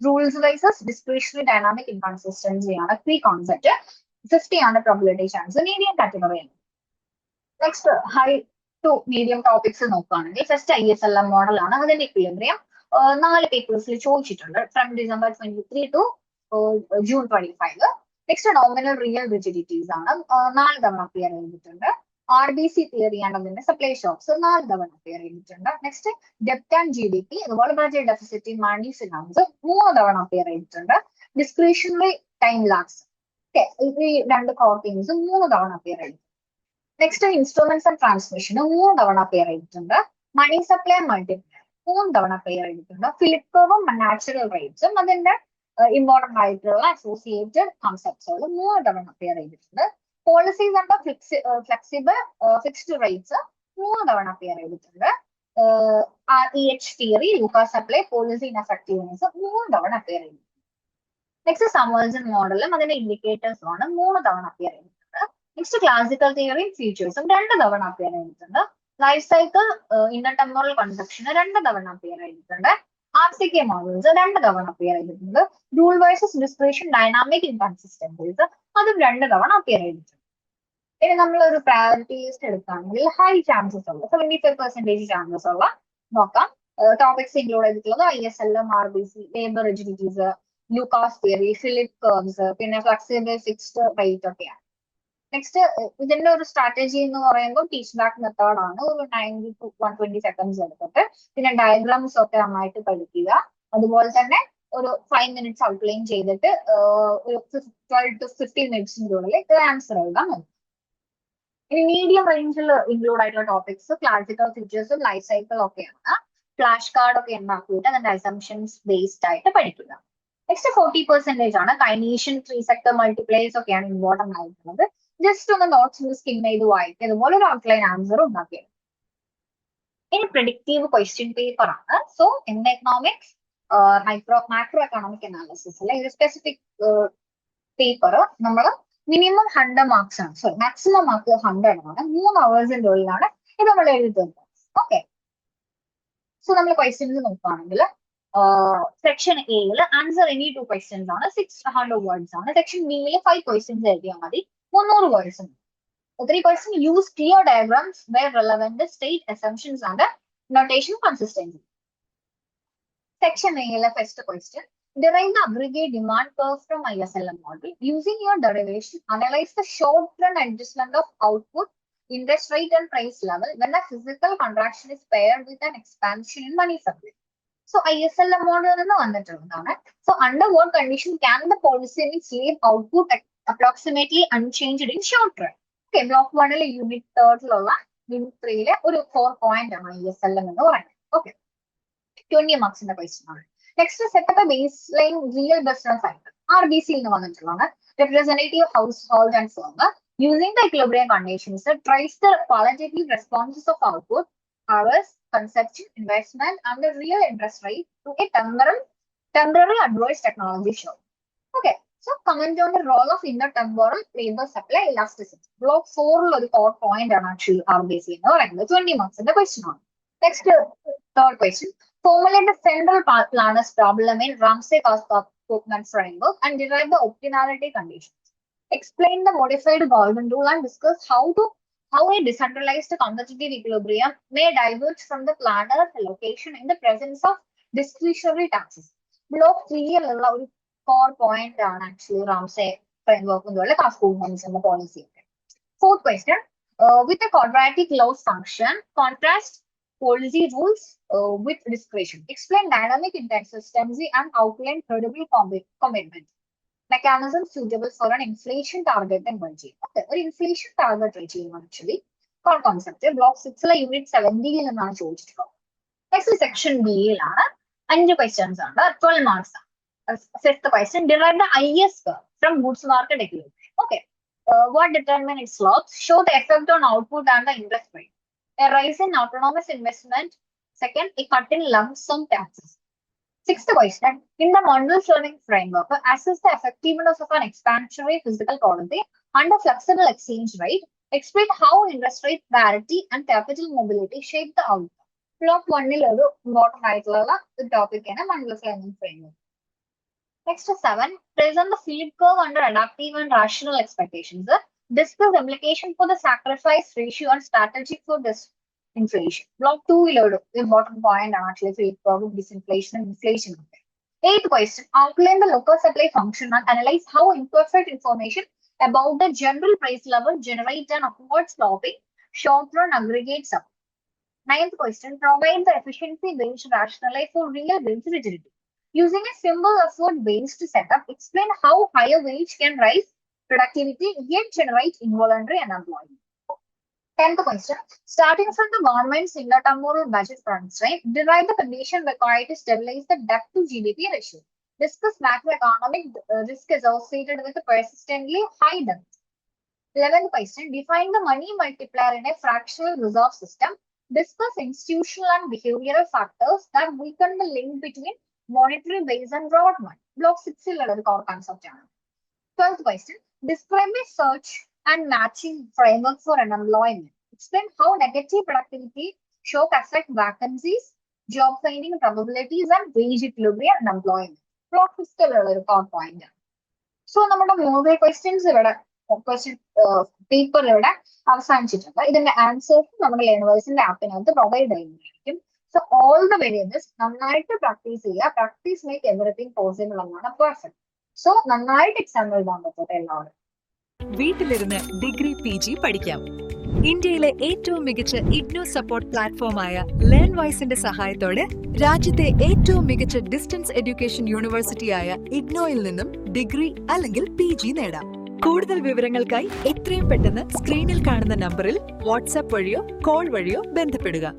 rules versus discretionary dynamic inconsistency ആണ് ത്രീ കോൺസെപ്റ്റ് ഫിഫ്റ്റി ആണ് probability chance medium കാറ്റഗറിയാണ് next high to medium topics നോക്കുകയാണെങ്കിൽ first I S L M model ആണ്. അതിന്റെ equilibrium നാല് പേപ്പേഴ്സിൽ ചോദിച്ചിട്ടുണ്ട്. From December twenty three to June twenty five next nominal real rigidities ആണ് നാല് തവണ അപ്പിയർ ചെയ്തിട്ടുണ്ട്. ആർ ബി സി തിയറി ആണ് അതിന്റെ സപ്ലൈ ഷോപ്സ് നാല് തവണ അപ്പിയർ ചെയ്തിട്ടുണ്ട്. നെക്സ്റ്റ് ഡെപ്റ്റ് ആൻഡ് ജി ഡി പി അതുപോലെ ബഡ്ജറ്റ് ഡെഫിസിറ്റ് മണി ഫിനാൻസ് മൂന്ന് തവണ അപ്പിയർ ചെയ്തിട്ടുണ്ട്. ഡിസ്ക്രിഷണറി ടൈം ലാക്സ് ഈ രണ്ട് കോർട്ടിങ്സ് മൂന്ന് തവണ അപ്പിയർ ആയിട്ടുണ്ട്. നെക്സ്റ്റ് ഇൻസ്ട്രുമെന്റ്സ് ആൻഡ് ട്രാൻസ്മിഷൻ മൂന്ന് തവണ അപ്പിയർ ചെയ്തിട്ടുണ്ട് മണി സപ്ലൈ മൾട്ടിപ്ലയർ മൂന്ന് തവണ അപ്പിയർ ചെയ്തിട്ടുണ്ട് ഫിലിപ്പറും നാച്ചുറൽ റേറ്റ്സും അതിന്റെ ഇമ്പോർട്ടന്റ് ആയിട്ടുള്ള അസോസിയേറ്റഡ് കോൺസെപ്റ്റ്സുകൾ മൂന്ന് തവണ അപ്പിയർ ചെയ്തിട്ടുണ്ട്. Policies and flexi flexible fixed rates മൂന്ന് തവണ അപ്പിയർ ചെയ്തിട്ടുണ്ട്. E H theory Lucas supply policy ineffectiveness മൂന്ന് തവണ അപ്പിയർ ചെയ്തിട്ടുണ്ട്. നെക്സ്റ്റ് സമോജൻ മോഡലും അതിന്റെ ഇൻഡിക്കേറ്റേഴ്സും ആണ് മൂന്ന് തവണ അപ്പിയർ ചെയ്തിട്ടുണ്ട് നെക്സ്റ്റ് ക്ലാസിക്കൽ തിയറിയും ഫീച്ചേഴ്സും രണ്ട് തവണ അപ്പിയർ ചെയ്തിട്ടുണ്ട് ലൈഫ് സൈക്കിൾ ഇന്റർ ടെമ്പോറൽ കൺസെപ്ഷന് രണ്ട് തവണ അപ്പിയർ ചെയ്തിട്ടുണ്ട് ആർ മോഡൽസ് രണ്ട് തവണ അപ്പിയർ ചെയ്തിട്ടുണ്ട് rule versus discretion dynamic inconsistencies അതും രണ്ട് തവണ അപ്പിയർ ചെയ്തിട്ടുണ്ട് ഇനി നമ്മൾ ഒരു പ്രയോറിറ്റി ലിസ്റ്റ് എടുക്കുകയാണെങ്കിൽ ഹൈ ചാൻസസ് ഉള്ള സെവന്റി ഫൈവ് പെർസെന്റേജ് ചാൻസസ് ഉള്ള നോക്കാം. ടോപ്പിക്സ് ഇൻക്ലൂഡ് ചെയ്തിട്ടുള്ളത് I S L M R B C labour rigidities Lucas theory Phillips curves പിന്നെ ഫ്ലക്സിബിൾ ഫിക്സ്ഡ് റേറ്റ് ഒക്കെയാണ്. നെക്സ്റ്റ് ഇതിന്റെ ഒരു സ്ട്രാറ്റജി എന്ന് പറയുമ്പോൾ ടീച്ച് ബാക്ക് മെത്തേഡ് ആണ്. ഒരു ninety to one twenty seconds എടുത്തിട്ട് പിന്നെ ഡയഗ്രാംസ് ഒക്കെ നന്നായിട്ട് പഠിക്കുക. അതുപോലെ തന്നെ ഒരു ഫൈവ് മിനിറ്റ്സ് ഔട്ട്ലൈൻ ചെയ്തിട്ട് ഒരു ട്വൽവ് ടു ഫിഫ്റ്റീൻ മിനിറ്റ്സിന്റെ ഉള്ളിൽ ആൻസർ എഴുതാൻ മതി ഇനി മീഡിയം റേഞ്ചിൽ ഇൻക്ലൂഡ് ആയിട്ടുള്ള ടോപ്പിക്സ് ക്ലാസിക്കൽ ഫീച്ചേഴ്സും ലൈഫ് സൈക്കിൾ ഒക്കെയാണ്. ഫ്ലാഷ് കാർഡ് ഒക്കെ ഉണ്ടാക്കിയിട്ട് അതിന്റെ അസംഷൻസ് ബേസ്ഡ് ആയിട്ട് പഠിക്കുക. നെക്സ്റ്റ് ഫോർട്ടി പെർസെന്റേജ് ആണ്. കൈനീഷ്യൻ ത്രീ സെക്ടർ മൾട്ടിപ്ലേസ് ഒക്കെയാണ് ഇമ്പോർട്ടന്റ് ആയിട്ടുള്ളത്. ജസ്റ്റ് ഒന്ന് നോട്ട്സ് സ്കിം ചെയ്ത് വായിക്കുക അതുപോലെ ഒരു ഔട്ട്ലൈൻ ആൻസർ ഉണ്ടാക്കിയത്. ഇനി പ്രിഡിക്റ്റീവ് ക്വസ്റ്റ്യൻ പേപ്പർ ആണ്. So in economics micro macro economic analysis അല്ലെ? ഒരു സ്പെസിഫിക് പേപ്പർ നമ്മൾ മിനിമം ഹൺഡ്രഡ് മാർക്സ് ആണ്. സോറി മാക്സിമം മാർക്ക് ഹൺഡ്രഡ് ആണ് മൂന്ന് അവേഴ്സിന്റെ ഉള്ളിലാണ് ഇത് നമ്മൾ എഴുതുന്നത്. ഓക്കെ സോ നമ്മൾ ക്വസ്റ്റ്യൻസ് നോക്കുകയാണെങ്കിൽ സെക്ഷൻ എയിൽ ആൻസർ എനി ടു ക്വസ്റ്റ്യൻസ് ആണ് സിക്സ് ഹൺഡ്രഡ് വേർഡ്സ് ആണ് സെക്ഷൻ ബിയിൽ ഫൈവ് ക്വസ്റ്റ്യൻസ് എഴുതിയാൽ മതി മുന്നൂറ് വേർഡ്സ് ഉണ്ട് three person use clear diagrams where relevant state assumptions and notation consistency. Section A, first question. Derive the aggregate demand curve from ISLM model. Using your derivation, analyze the short run adjustment of output interest rate and price level when the physical contraction is paired with an expansion in money supply. So L എമൗണ്ടിൽ നിന്ന് വന്നിട്ടുള്ളതാണ് so under what condition can the policy leave output approximately unchanged in short run okay block വണ്ണിലെ unit തേർഡിലുള്ള unit ത്രീയിലെ ഒരു four point ആണ് I S L M എന്ന് പറയുന്നത്. Okay twenty മാർക്സിന്റെ ക്വസ്റ്റ്യൻ ആണ്. Next setup base line real business ആയിട്ട് ആർ ബി സിയിൽ നിന്ന് വന്നിട്ടുള്ളതാണ്. Representative household and firm. Using the equilibrium conditions conditions trace the qualitative responses of output, hours, consumption, investment, and the real interest rate to a temporal, temporary adverse technology show. Okay, so comment on the role of intertemporal labor supply elasticity. Block 4 ഒരു core point ആണ് actually RBC എന്ന് പറയുന്നത് twenty മാർക്സിന്റെ question ആണ് next third question formulate the central pa- planner's problem in Ramsey Cookman framework and derive the optimality conditions. Explain the modified golden rule and discuss how to how a decentralized competitive equilibrium may diverge from the planner's allocation in the presence of discretionary taxes. Block 3 ലുള്ള ഒരു core point ആണ് actually Ramsey framework എന്നുള്ള Cookman's എന്ന policy. Fourth question, uh, with a quadratic loss function, contrast policy rules uh, with discretion. Explain dynamic inconsistency and outline credible commi- commitment. Mechanism suitable for an inflation target and regime. Okay, ഒരു inflation target regime actually. core concept. Block 6 ലെ unit സെവന്റിയിൽ നിന്നാണ് ചോദിച്ചിട്ടുള്ളത് next section ബിയിലാണ് അഞ്ച് questions ആണ് twelve marks ആണ് fifth question derive the I S from goods market equilibrium okay what determine it slopes show the effect on output and the interest rate a rise in autonomous investment. Second, a cut in lump sum taxes. Sixth question, in the Mondel's learning framework, assess the effectiveness of an expansionary physical policy under flexible exchange rate. Explain how interest rate parity and capital mobility shape the outcome. Block one ഒരു important ആയിട്ടുള്ള ഒരു topic ആണ് Mondel's learning framework. Next seven, present the field curve under adaptive and rational expectations. discuss implication for the sacrifice ratio and strategy for disinflation. Block two will important point ആണ് actually field curve disinflation and inflation. Eighth question, outline the local supply function and analyze how imperfect information about the general price level generate an upward sloping short run aggregate sum. Ninth question, provide the efficiency based rationalize for real wage rigidity. Using a simple effort based setup, explain how higher wage can rise productivity yet generate involuntary unemployment. Tenth question. Starting from the government's intertemporal budget constraint, derive the condition required to stabilize the debt to GDP ratio. Discuss macroeconomic uh, risk associated with a persistently high debt. Eleventh question. Define the money multiplier in a fractional reserve system. Discuss institutional and behavioral factors that weaken the link between monetary base and broad money. Block 6 ലുള്ള core concept ആണ്. Twelfth question. Describe a search and matching framework for unemployment. Explain how negative productivity shock affect vacancies, job finding probabilities, and wage equilibrium and employment. Plot ലുള്ള ഒരു point ആണ്. So നമ്മുടെ മൂന്ന് questions ഇവിടെ question paper ഇവിടെ അവസാനിച്ചിട്ടുണ്ട് ഇതിന്റെ answers നമ്മുടെ ലേണേഴ്സിന്റെ ആപ്പിനകത്ത് പ്രൊവൈഡ് ചെയ്യുന്നതായിരിക്കും സോ ഓൾ ദ വേരിയബിൾസ് നന്നായിട്ട് പ്രാക്ടീസ് ചെയ്യുക പ്രാക്ടീസ് മേക്ക് എവറിത്തിങ് പോസിബിൾ എന്നാണ് പെർഫെക്റ്റ് സോ നന്നായിട്ട് എക്സാം എഴുതാൻ പറ്റട്ടെ എല്ലാവരും വീട്ടിലിരുന്ന് ഡിഗ്രി പി ജി പഠിക്കാം. ഇന്ത്യയിലെ ഏറ്റവും മികച്ച ഇഗ്നോ സപ്പോർട്ട് പ്ലാറ്റ്ഫോമായ ലേൺ വൈസിന്റെ സഹായത്തോടെ രാജ്യത്തെ ഏറ്റവും മികച്ച ഡിസ്റ്റൻസ് എഡ്യൂക്കേഷൻ യൂണിവേഴ്സിറ്റിയായ ഇഗ്നോയിൽ നിന്നും ഡിഗ്രി അല്ലെങ്കിൽ പി ജി നേടാം. കൂടുതൽ വിവരങ്ങൾക്കായി എത്രയും പെട്ടെന്ന് സ്ക്രീനിൽ കാണുന്ന നമ്പറിൽ വാട്സാപ്പ് വഴിയോ കോൾ വഴിയോ ബന്ധപ്പെടുക.